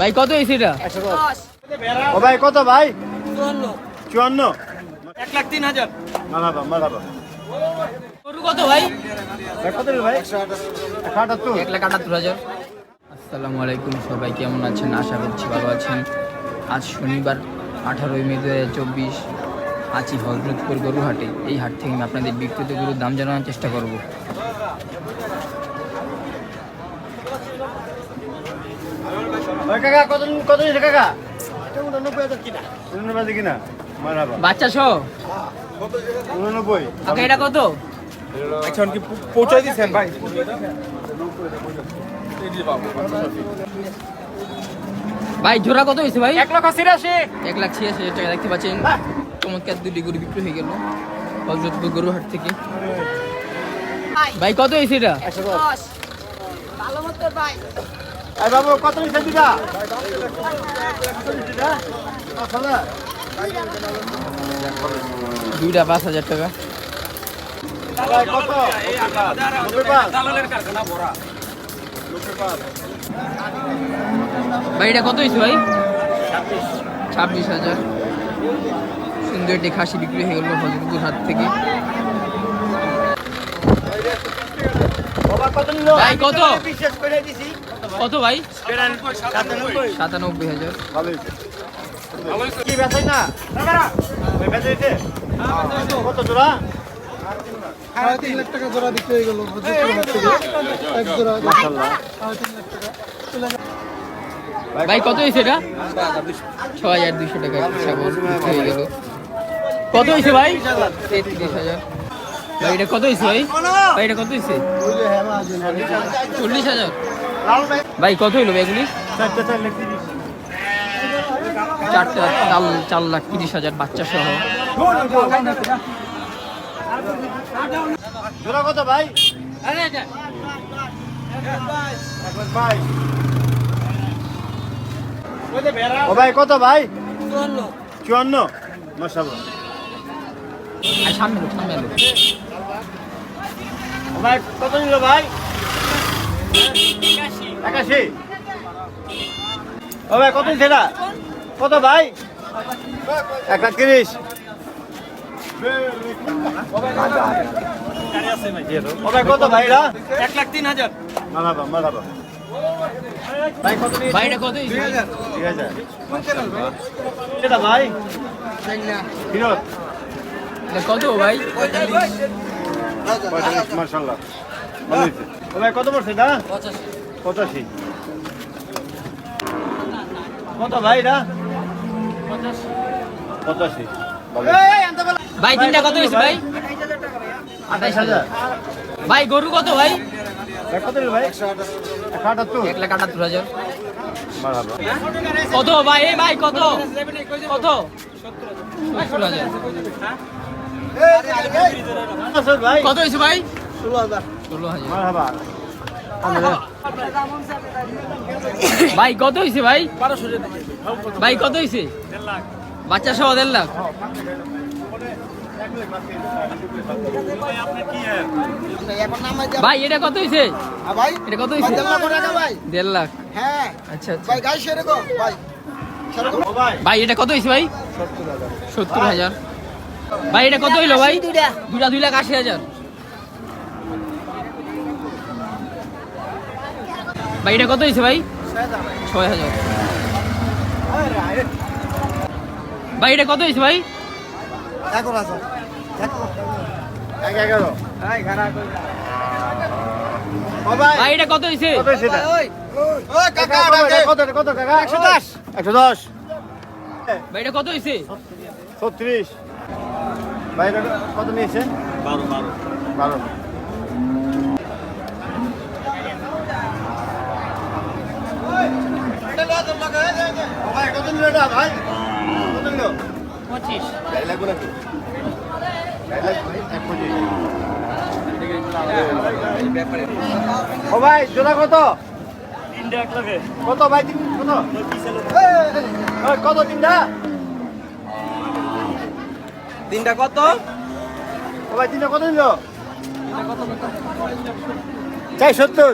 ভাই কত হয়েছে এটা? ও ভাই কত ভাই? চুয়ান্ন। এক লাখ তিন হাজার। মারাবা মারাবা গরু কত ভাই? ভাই কত ভাই? আটাত্তর। এক লাখ আটাত্তর হাজার। আসসালামু আলাইকুম সবাই কেমন আছেন? আশা করছি ভালো আছেন। আজ শনিবার আঠারোই মে দু হাজার চব্বিশ আছি হজরতপুর গরু হাটে এই হাট থেকে আমি আপনাদের বিক্রিত গরুর দাম জানানোর চেষ্টা করব। কাকা কত কত নিয়েছে কাকা? উননব্বই হাজার কিনা। উননব্বই হাজার কিনা মারাবা বাচ্চা সহ? উননব্বই। কাকা এটা কত? এখন কি পৌঁছাই দিচ্ছেন ভাই। ভাই জোড়া কত হয়েছে ভাই? এক লক্ষ ছিয়াশি। এক লাখ ছিয়াশি হাজার টাকা দেখতে পাচ্ছেন। চমৎকার দুটি গরু বিক্রি হয়ে গেল গরু হাট থেকে। ভাই। কত হয়েছে এটা? ভালো মতো ভাই। এই বাবু কত? পাঁচ হাজার? দুইটা পাঁচ হাজার টাকা ভাই কত ভাই এটা কত হয়েছে ভাই ছাব্বিশ হাজার সুন্দর একটি খাসি বিক্রি হয়ে গেল হজরতপুর হাট থেকে ভাই, কত? বিশেষ করে দিছি কত ভাই? সাতানব্বই হাজার। কত জোড়া সাড়ে তিন লাখ টাকা জোড়া বিক্রি হয়ে গেল এক জোড়া সাড়ে তিন লাখ টাকা ভাই কত হয়েছে এটা? ছ হাজার দুশো টাকা ছাগল হয়ে গেল। কত হয়েছে ভাই? তেত্রিশ হাজার। ভাই এটা কত হয়েছে ভাই? ভাই এটা কত হয়েছে? চল্লিশ হাজার? ভাই ভাই কত হইল এগুলি? চারটে চার চারটা চাল চার লাখ তিরিশ হাজার বাচ্চা সহ। কত ভাই? ভাই ও ভাই কত ভাই? চুয়ান্ন। সামনে সামনে ও ভাই কত নিল ভাই? একাশি। ও ভাই কত না কত ভাই? এক লাখ তিরিশ ও ভাই কত ভাই এরা এক লাখ তিন হাজার। মারাবা মারাবা। ভাই কত নিয়েছে? ভাই এটা কত হয়েছে ঠিক আছে এটা ভাই? ফিরত কত ভাই? পঁয়তাল্লিশ। মার্শাল্লাহ ভাই কত পড়ছে এটা? পঁচাশি। কত ভাই এটা? পঁচাশি। ভাই তিনটা কত হয়েছে ভাই? আঠাইশ হাজার। ভাই গরু কত ভাই? কত ভাই? এক লাখ আটাত্তর হাজার। কত ভাই? এই ভাই কত? কত? সত্তর হাজার। কত হয়েছে ভাই? ষোলো হাজার। ভাই কত হয়েছে ভাই? ভাই কত হয়েছে বাচ্চা সহ দেড় লাখ। এখন নামাই দেব ভাই এটা কত হয়েছে এটা কত হয়েছে দেড় লাখ ভাই। দেড় লাখ। হ্যাঁ। আচ্ছা ভাই এটা কত হয়েছে ভাই? সত্তর হাজার। ভাই এটা কত হইল ভাই? দুটা দুই লাখ আশি হাজার। ভাই, এটা কত হয়েছে ভাই? ছয় হাজার। ভাই, এটা কত হয়েছে ভাই? কত হয়েছে? একশো দশ কত হয়েছে? কত নিয়েছে? বারো। বারো। বারো ভাই কত নিল এটা ভাই কত নিল পঁচিশ। ও ভাই জোড়া কত? কত ভাই তিন কত কত তিনটা? তিনটা কত? ও ভাই তিনটা কত নিল? চাই সত্তর।